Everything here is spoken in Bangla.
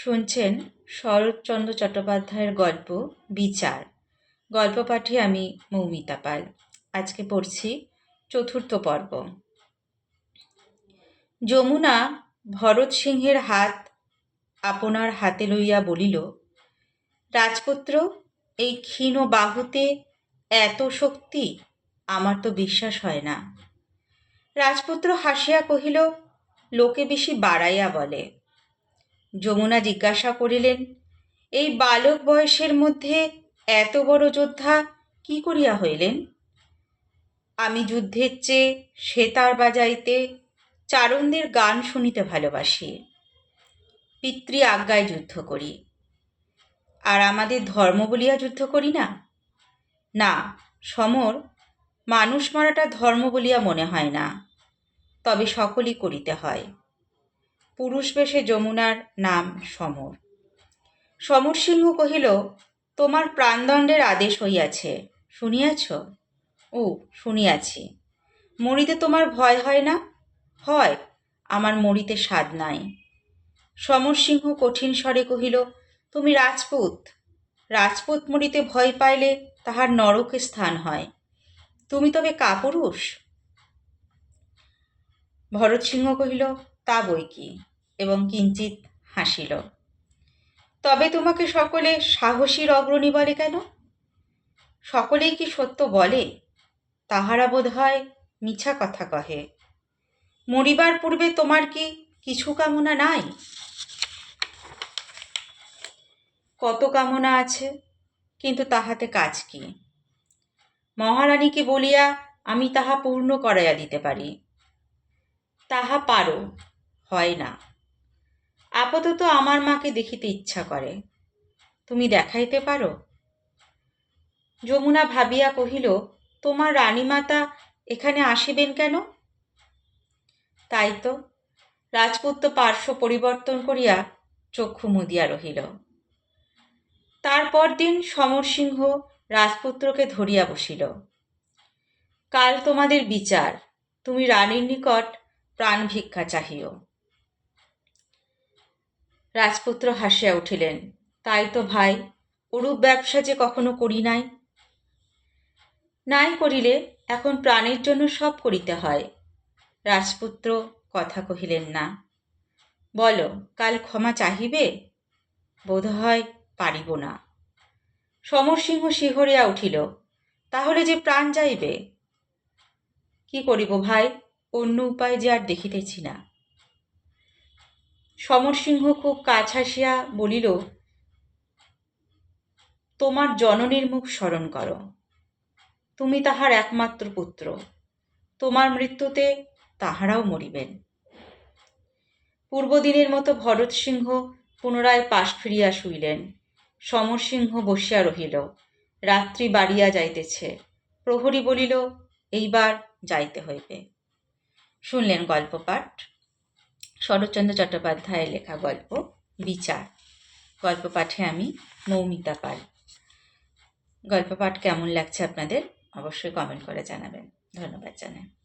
শুনছেন শরৎচন্দ্র চট্টোপাধ্যায়ের গল্প, বিচার। গল্প পাঠে আমি মৌমিতা পাল। আজকে পড়ছি চতুর্থ পর্ব। যমুনা ভরত সিংহের হাত আপনার হাতে লইয়া বলিল, রাজপুত্র, এই ক্ষীণ বাহুতে এত শক্তি, আমার তো বিশ্বাস হয় না। রাজপুত্র হাসিয়া কহিল, লোকে বেশি বাড়াইয়া বলে। যমুনা জিজ্ঞাসা করিলেন, এই বালক বয়সের মধ্যে এত বড় যোদ্ধা কি করিয়া হইলেন? আমি যুদ্ধের চেয়ে সেতার বাজাইতে চারণদের গান শুনিতে ভালোবাসি। পিতৃ আজ্ঞায় যুদ্ধ করি। আর আমাদের ধর্ম বলিয়া যুদ্ধ করি না? না, সমর, মানুষ মারাটা ধর্ম বলিয়া মনে হয় না। তবে সকলই করিতে হয়। পুরুষ বেশে যমুনার নাম সমর। সমর সিংহ কহিল, তোমার প্রাণদণ্ডের আদেশ হইয়াছে, শুনিয়াছ? ও, শুনিয়াছি। মরিতে তোমার ভয় হয় না? হয়, আমার মরিতে স্বাদ নাই। সমর সিংহ কঠিন স্বরে কহিল, তুমি রাজপুত। রাজপুত মরিতে ভয় পাইলে তাহার নরকে স্থান হয়। তুমি তবে কাপুরুষ? ভরত সিংহ কহিল তা বই কি? এবং কিঞ্চিত হাসিল। তবে তোমাকে সকলে সাহসীর অগ্রণী বলে কেন? সকলেই কি সত্য বলে? তাহারা বোধ হয় মিছা কথা কহে। মরিবার পূর্বে তোমার কি কিছু কামনা নাই? কত কামনা আছে, কিন্তু তাহাতে কাজ কি? মহারানীকে বলিয়া আমি তাহা পূর্ণ করাইয়া দিতে পারি। তাহা পারো। হয় না। আপাতত আমার মাকে দেখিতে ইচ্ছা করে। তুমি দেখাইতে পারো? যমুনা ভাবিয়া কহিল, তোমার রানীমাতা এখানে আসিবেন কেন? তাই তো রাজপুত্র পার্শ্ব পরিবর্তন করিয়া চক্ষু মুদিয়া রহিল। তারপর দিন সমরসিংহ রাজপুত্রকে ধরিয়া বসিল। কাল তোমাদের বিচার। তুমি রানীর নিকট প্রাণ ভিক্ষা চাহিও। রাজপুত্র হাসিয়া উঠিলেন, তাই তো ভাই, ওরূপ ব্যবসা যে কখনো করি নাই? নাই করিলে এখন প্রাণের জন্য সব করিতে হয়। রাজপুত্র কথা কহিলেন, না। বলো, কাল ক্ষমা চাহিবে? বোধ হয় পারিব না। সমরসিংহ শিহরিয়া উঠিল, তাহলে যে প্রাণ যাইবে? কি করিব ভাই, অন্য উপায় যে আর দেখিতেছি না। সমরসিংহ খুব কাছ হাসিয়া বলিল, তোমার জননীর মুখ স্মরণ করো। তুমি তাহার একমাত্র পুত্র। তোমার মৃত্যুতে তাহারাও মরিবেন। পূর্বদিনের মতো ভরত সিংহ পুনরায় পাশ ফিরিয়া শুইলেন। সমরসিংহ বসিয়া রহিল। রাত্রি বাড়িয়া যাইতেছে। প্রহরী বলিল, এইবার যাইতে হইবে। শুনলেন গল্প পাঠ শরৎচন্দ্র চট্টোপাধ্যায়ের লেখা গল্প, বিচার। গল্প পাঠে আমি মৌমিতা পাল। গল্প পাঠ কেমন লাগছে আপনাদের অবশ্যই কমেন্ট করে জানাবেন। ধন্যবাদ জানাই।